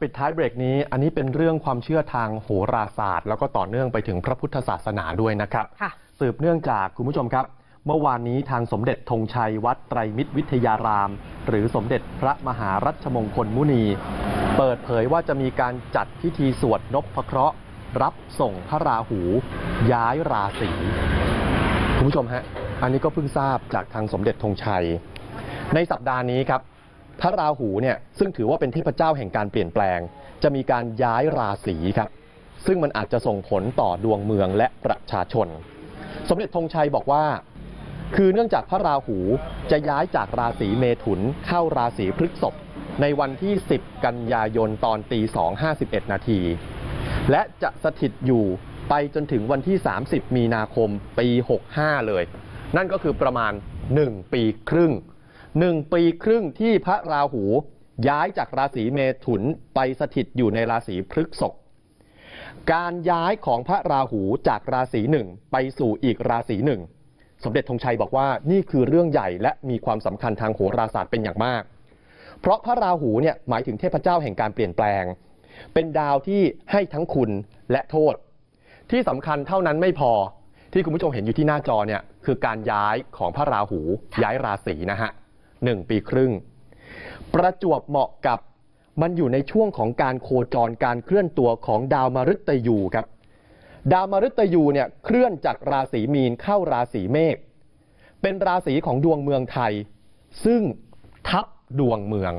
ปิดท้ายเบรกนี้ อันนี้เป็นเรื่องความเชื่อทางโหราศาสตร์ แล้วก็ต่อเนื่องไปถึงพระพุทธศาสนาด้วยนะครับค่ะสืบเนื่องจากคุณผู้ชมครับ เมื่อวานนี้ทางสมเด็จธงชัยวัดไตรมิตรวิทยาราม หรือสมเด็จพระมหารัชมงคลมุนี เปิดเผยว่าจะมีการจัดพิธีสวดนพเคราะห์ รับส่งพระราหู ย้ายราศีคุณผู้ชมฮะอันนี้ก็เพิ่งทราบจากทางสมเด็จธงชัย ในสัปดาห์นี้ครับ พระราหูเนี่ยซึ่งถือว่าเป็นเทพเจ้าแห่งการเปลี่ยนแปลง จะมีการย้ายราศีครับซึ่งมันอาจจะส่งผลต่อดวงเมืองและประชาชน สมเด็จธงชัยบอกว่า คือเนื่องจากพระราหูจะย้ายจากราศีเมถุนเข้าราศีพฤษภในวันที่ 10 กันยายนตอนตี2.51 นาที และจะสถิตอยู่ไปจนถึงวันที่ 30 มีนาคมปี 65 เลย นั่นก็คือประมาณ 1 ปีครึ่ง 1 ปีครึ่งที่พระราหูย้ายจากราศีเมถุนไปสถิตอยู่ในราศีพฤษภการย้ายของพระราหูจากราศีหนึ่งไปสู่อีกราศีหนึ่งสมเด็จธงชัยบอกว่านี่คือเรื่องใหญ่และมีความสำคัญทางโหราศาสตร์เป็นอย่างมาก เพราะพระราหูเนี่ยหมายถึงเทพเจ้าแห่งการเปลี่ยนแปลง เป็นดาวที่ให้ทั้งคุณและโทษ ที่สำคัญเท่านั้นไม่พอที่คุณผู้ชมเห็นอยู่ที่หน้าจอเนี่ยคือการย้ายของพระราหูย้ายราศีนะฮะ หนึ่งปีครึ่ง ประจวบเหมาะกับมันอยู่ในช่วงของการโคจรการเคลื่อนตัวของดาวมฤตยูครับ ดาวมฤตยูเนี่ยเคลื่อนจากราศีมีนเข้าราศีเมษเป็นราศีของดวงเมืองไทย ซึ่งทับดวงเมือง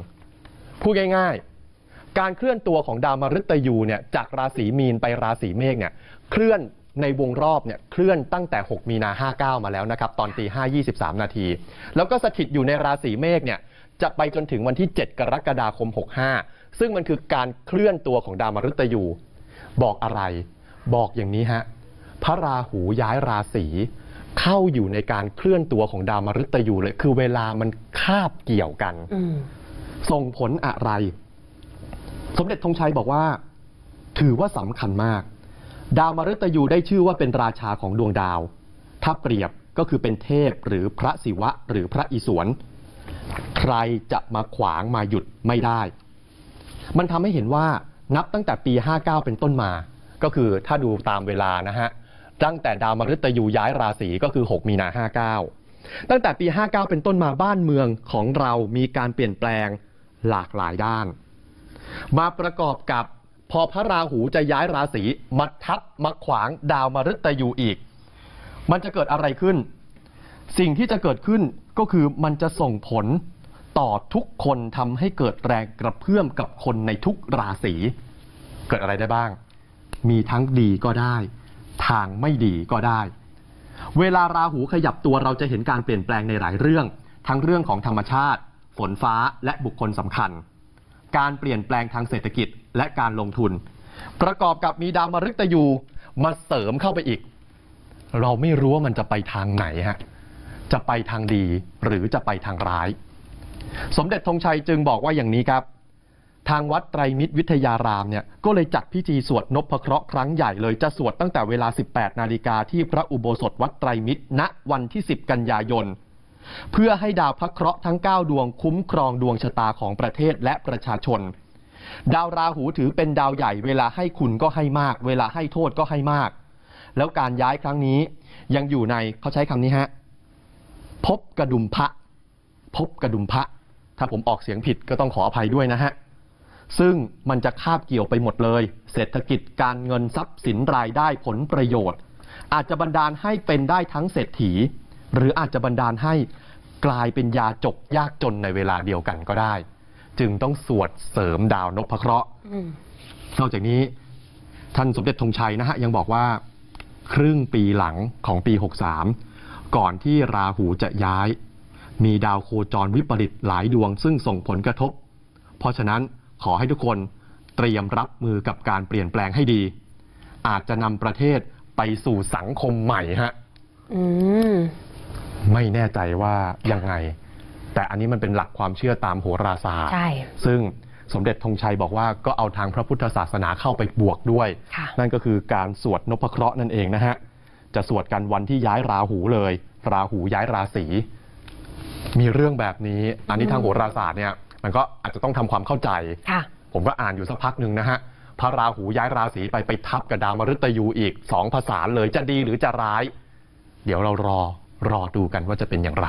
พูดง่ายๆ การเคลื่อนตัวของดาวมฤตยูเนี่ยจากราศีมีนไปราศีเมษเนี่ยเคลื่อน ในวงรอบเนี่ยเคลื่อนตั้งแต่ 6 มีนา59 มาแล้วนะครับตอนตี5 23 นาที แล้วก็สถิตอยู่ในราศีเมษเนี่ยจะไปจนถึงวันที่ 7 กรกฎาคม 65 ซึ่งมันคือการเคลื่อนตัวของดาวมฤตยู บอกอะไร บอกอย่างนี้ฮะพระราหูย้ายราศีเข้าอยู่ในการเคลื่อนตัวของดาวมฤตยูเลย คือเวลามันคาบเกี่ยวกันอืมส่งผลอะไร สมเด็จธงชัยบอกว่า ถือว่าสำคัญมาก ดาวมฤตยูได้ชื่อว่าเป็นราชาของดวงดาว ถ้าเปรียบก็คือเป็นเทพหรือพระศิวะหรือพระอิศวร ใครจะมาขวางมาหยุดไม่ได้ มันทำให้เห็นว่านับตั้งแต่ปี 59 เป็นต้นมา ก็คือถ้าดูตามเวลานะฮะ ตั้งแต่ดาวมฤตยูย้ายราศีก็คือ 6 มีนา 59 ตั้งแต่ปี 59 เป็นต้นมาบ้านเมืองของเรามีการเปลี่ยนแปลงหลากหลายด้าน มาประกอบกับ พอพระราหูจะย้ายราศีมาทับมาขวางดาวมฤตยูอีก มันจะเกิดอะไรขึ้น สิ่งที่จะเกิดขึ้นก็คือมันจะส่งผลต่อทุกคนทำให้เกิดแรงกระเพื่อมกับคนในทุกราศีเกิดอะไรได้บ้าง มีทั้งดีก็ได้ ทางไม่ดีก็ได้ เวลาราหูขยับตัวเราจะเห็นการเปลี่ยนแปลงในหลายเรื่อง ทั้งเรื่องของธรรมชาติ ฝนฟ้าและบุคคลสำคัญ การเปลี่ยนแปลงทางเศรษฐกิจและการลงทุน ประกอบกับมีดาวมฤตยูมาเสริมเข้าไปอีก เราไม่รู้ว่ามันจะไปทางไหนฮะจะไปทางดีหรือจะไปทางร้าย สมเด็จธงชัยจึงบอกว่าอย่างนี้ครับ ทางวัดไตรมิตรวิทยารามเนี่ยก็เลยจัดพิธีสวดนพเคราะห์ครั้งใหญ่เลยจะสวดตั้งแต่เวลา 18 นาฬิกาที่พระอุโบสถวัดไตรมิตรณวันที่ 10 กันยายน เพื่อให้ดาวพระเคราะห์ทั้ง 9 ดวงคุ้มครองดวงชะตาของประเทศและประชาชน ดาวราหูถือเป็นดาวใหญ่เวลาให้คุณก็ให้มาก เวลาให้โทษก็ให้มาก แล้วการย้ายครั้งนี้ยังอยู่ในเขาใช้คำนี้ฮะพบกระดุมพระพบกระดุมพระ ถ้าผมออกเสียงผิดก็ต้องขออภัยด้วยนะฮะ ซึ่งมันจะคาบเกี่ยวไปหมดเลย เศรษฐกิจการเงินทรัพย์สินรายได้ผลประโยชน์ อาจจะบันดาลให้เป็นได้ทั้งเศรษฐี หรืออาจจะบันดาลให้กลายเป็นยาจกยากจนในเวลาเดียวกันก็ได้ จึงต้องสวดเสริมดาวนพเคราะห์อืมนอกจากนี้ ท่านสมเด็จธงชัยนะฮะยังบอกว่า ครึ่งปีหลังของปี 63 ก่อนที่ราหูจะย้าย มีดาวโคจรวิปริตหลายดวง ซึ่งส่งผลกระทบ เพราะฉะนั้นขอให้ทุกคนเตรียมรับมือกับการเปลี่ยนแปลงให้ดี อาจจะนำประเทศไปสู่สังคมใหม่ฮะ อืม ไม่แน่ใจว่ายังไง แต่อันนี้มันเป็นหลักความเชื่อตามโหราศาสตร์ ใช่ ซึ่งสมเด็จธงชัยบอกว่าก็เอาทางพระพุทธศาสนาเข้าไปบวกด้วย ค่ะ นั่นก็คือการสวดนพเคราะห์นั่นเองนะฮะ จะสวดกันวันที่ย้ายราหูเลย ราหูย้ายราศี มีเรื่องแบบนี้ อันนี้ทางโหราศาสตร์เนี่ย มันก็อาจจะต้องทำความเข้าใจ ค่ะ ผมก็อ่านอยู่สักพักหนึ่งนะฮะ พระราหูย้ายราศีไปไปทับกับดาวมฤตยูอีกสองภาษาเลยจะดีหรือจะร้าย เดี๋ยวเรารอ รอดูกันว่าจะเป็นอย่างไร